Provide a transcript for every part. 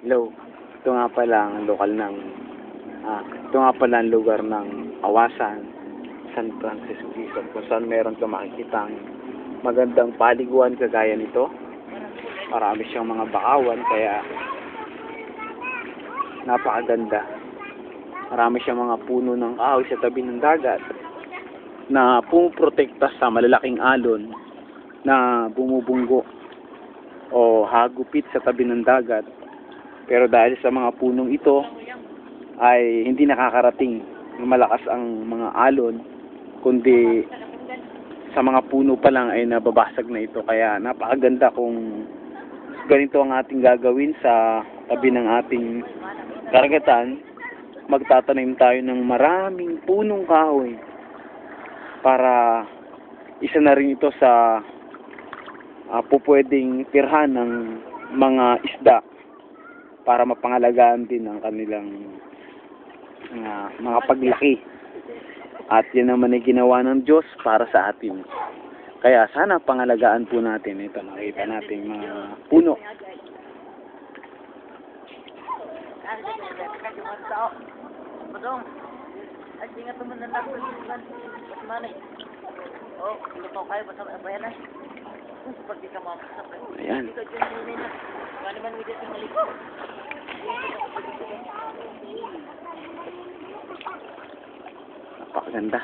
Hello. Ito nga pala ang lokal ng ah, ito nga pala ang lugar ng Awasan, San Francisco Quezon, kung saan meron ka makikitang magandang paliguan kagaya nito. Marami siyang mga bakawan kaya napakaganda. Marami siyang mga puno ng kahoy sa tabi ng dagat na pumuprotekta sa malalaking alon na bumubunggo o hagupit sa tabi ng dagat. Pero dahil sa mga punong ito ay hindi nakakarating ng malakas ang mga alon kundi sa mga puno pa lang ay nababasag na ito. Kaya napakaganda kung ganito ang ating gagawin sa tabi ng ating karagatan. Magtatanim tayo ng maraming punong kahoy para isa na rin ito sa uh, pupwedeng tirhan ng mga isda para mapangalagaan din ang kanilang uh, mga paglaki. At yan naman ay ginawa ng Diyos para sa atin. Kaya sana pangalagaan po natin ito. Nakita natin mga puno. Ay, di nga tuman na lang. Mas manay. Oh, lupaw kayo ba sa bayanan? Ayan. Napakaganda.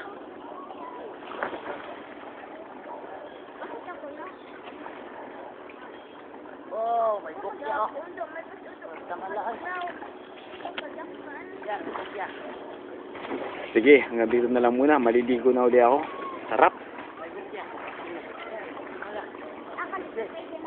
Oh, may bukya oh. Tamalaan. Yan, bukya. Sige, hanggang dito na lang muna. Maliligo na uli ako. Sarap. May bukya.